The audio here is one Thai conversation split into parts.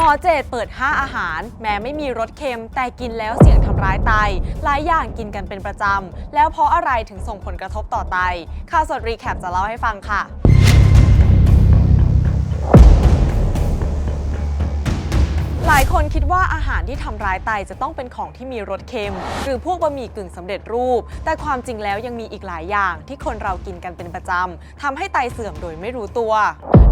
หมอเจดเปิด 5 อาหาร แม้ไม่มีรสเค็ม แต่กินแล้วเสี่ยงทำร้ายไต หลายอย่างกินกันเป็นประจำ แล้วเพราะอะไรถึงส่งผลกระทบต่อไตข่าวสดรีแคปจะเล่าให้ฟังค่ะหลายคนคิดว่าอาหารที่ทำร้ายไตจะต้องเป็นของที่มีรสเค็ม หรือพวกบะหมี่กึ่งสำเร็จรูป แต่ความจริงแล้วยังมีอีกหลายอย่างที่คนเรากินกันเป็นประจำทำให้ไตเสื่อมโดยไม่รู้ตัว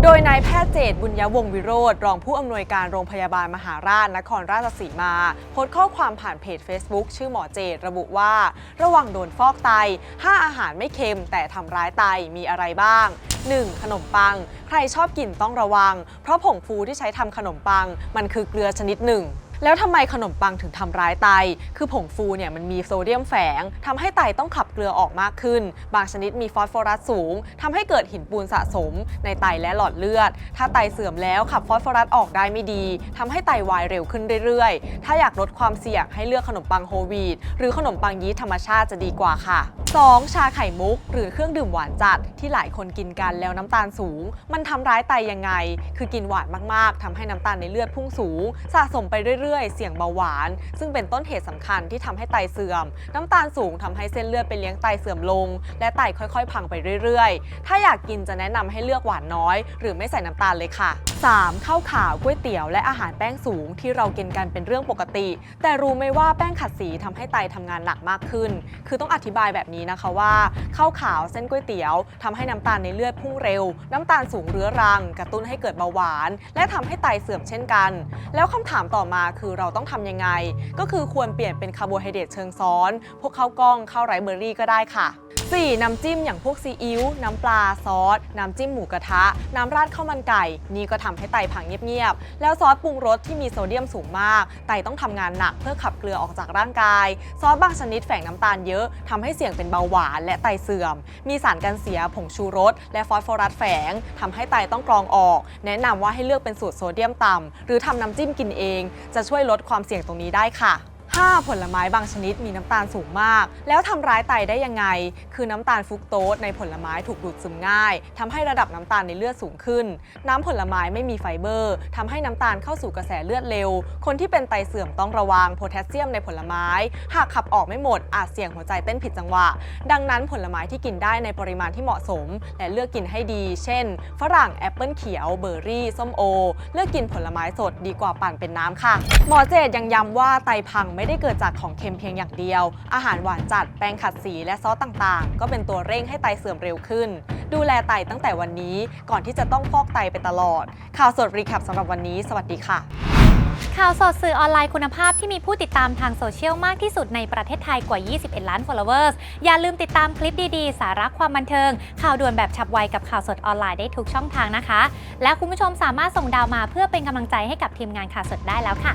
โดยนายแพทย์เจตบุญยวงวิโรธรองผู้อำนวยการโรงพยาบาลมหาราชนครราชสีมาโพสต์ข้อความผ่านเพจ Facebook ชื่อหมอเจตระบุว่า ระวังโดนฟอกไต 5 อาหารไม่เค็มแต่ทำร้ายไตมีอะไรบ้าง 1. ขนมปัง ใครชอบกินต้องระวัง เพราะผงฟูที่ใช้ทำขนมปัง มันคือเกลือชนิดหนึ่ง แล้วทำไมขนมปังถึงทำร้ายไต คือผงฟูเนี่ยมันมีโซเดียมแฝงทำให้ไตต้องขับเกลือออกมากขึ้น บางชนิดมีฟอสฟอรัสสูงทำให้เกิดหินปูนสะสม ในไตและหลอดเลือด ถ้าไตเสื่อมแล้วขับฟอสฟอรัสออกได้ไม่ดีทำให้ไตวายเร็วขึ้นเรื่อยๆ ถ้าอยากลดความเสี่ยงให้เลือกขนมปังโฮลวีตหรือขนมปังยีสต์ธรรมชาติจะดีกว่าค่ะ 2. ชาไข่มุก หรือเครื่องดื่มหวานจัดที่หลายคนกินกันแล้วน้ำตาลสูง มันทำร้ายไตยังไง คือกินหวานมากๆทำให้น้ำตาลในเลือดพุ่งสูง สะสมไปเรื่อยๆ เสี่ยงเบาหวาน ซึ่งเป็นต้นเหตุสำคัญที่ทำให้ไตเสื่อม น้ำตาลสูงทำให้เส้นเลือดไปเลี้ยงไตเสื่อมลง และไตค่อยๆ พังไปเรื่อยๆ ถ้าอยากกินจะแนะนำให้เลือกหวานน้อย หรือไม่ใส่น้ำตาลเลยค่ะ 3. ข้าวขาวก๋วยเตี๋ยวและอาหารแป้งสูงที่เรากินกันเป็นเรื่องปกติ แต่รู้ไหมว่าแป้งขัดสีทำให้ไตทำงานหนักมากขึ้น คือต้องอธิบายแบบนี้นะคะว่าข้าวขาวเส้นก๋วยเตี๋ยวทำให้น้ำตาลในเลือดพุ่งเร็ว น้ำตาลสูงเรื้อรัง กระตุ้นให้เกิดเบาหวาน และทำให้ไตเสื่อมเช่นกัน แล้วคำถามต่อมาคือเราต้องทำยังไง ก็คือควรเปลี่ยนเป็นคาร์โบไฮเดรตเชิงซ้อน พวกข้าวกล้องข้าวไรเบอร์รี่ก็ได้ค่ะ 4. น้ำจิ้มอย่างพวกซีอิ๊วน้ำปลาซอส น้ำจิ้มหมูกระทะ น้ำราดข้าวมันไก่ นี่ก็ทำให้ไตพังเงียบๆ แล้วซอสปรุงรสที่มีโซเดียมสูงมาก ไตต้องทำงานหนักเพื่อขับเกลือออกจากร่างกาย ซอสบางชนิดแฝงน้ำตาลเยอะทำให้เสี่ยงเป็นเบาหวานและไตเสื่อม มีสารกันเสียผงชูรส และฟอสฟอรัสแฝงทำให้ไตต้องกรองออก แนะนำว่าให้เลือกเป็นสูตรโซเดียมต่ำหรือทำน้ำจิ้มกินเอง จะช่วยลดความเสี่ยงตรงนี้ได้ค่ะ 5. ผลไม้บางชนิดมีน้ำตาลสูงมาก แล้วทำร้ายไตได้ยังไง คือน้ำตาลฟรุกโตสในผลไม้ถูกดูดซึมง่ายทำให้ระดับน้ำตาลในเลือดสูงขึ้น น้ำผลไม้ไม่มีไฟเบอร์ทำให้น้ำตาลเข้าสู่กระแสเลือดเร็ว คนที่เป็นไตเสื่อมต้องระวังโพแทสเซียมในผลไม้ หากขับออกไม่หมดอาจเสี่ยงหัวใจเต้นผิดจังหวะ ดังนั้นผลไม้ที่กินได้ในปริมาณที่เหมาะสม และเลือกกินให้ดี เช่น ฝรั่งแอปเปิลเขียวเบอร์รี่ส้มโอ เลือกกินผลไม้สดดีกว่าปั่นเป็นน้ำค่ะ หมอเจดยังย้ำว่าไตพังไม่ไม่ได้เกิดจากของเค็มเพียงอย่างเดียว อาหารหวานจัด แป้งขัดสีและซอสต่างๆ ก็เป็นตัวเร่งให้ไตเสื่อมเร็วขึ้น ดูแลไตตั้งแต่วันนี้ ก่อนที่จะต้องฟอกไตไปตลอด ข่าวสดรีแคปสำหรับวันนี้ สวัสดีค่ะ ข่าวสดสื่อออนไลน์คุณภาพที่มีผู้ติดตามทางโซเชียลมากที่สุดในประเทศไทยกว่า 21 ล้าน followers อย่าลืมติดตามคลิปดีๆ สาระความบันเทิง ข่าวด่วนแบบฉับไวกับข่าวสดออนไลน์ได้ทุกช่องทางนะคะ และคุณผู้ชมสามารถส่งดาวมาเพื่อเป็นกำลังใจให้กับทีมงานข่าวสดได้แล้วค่ะ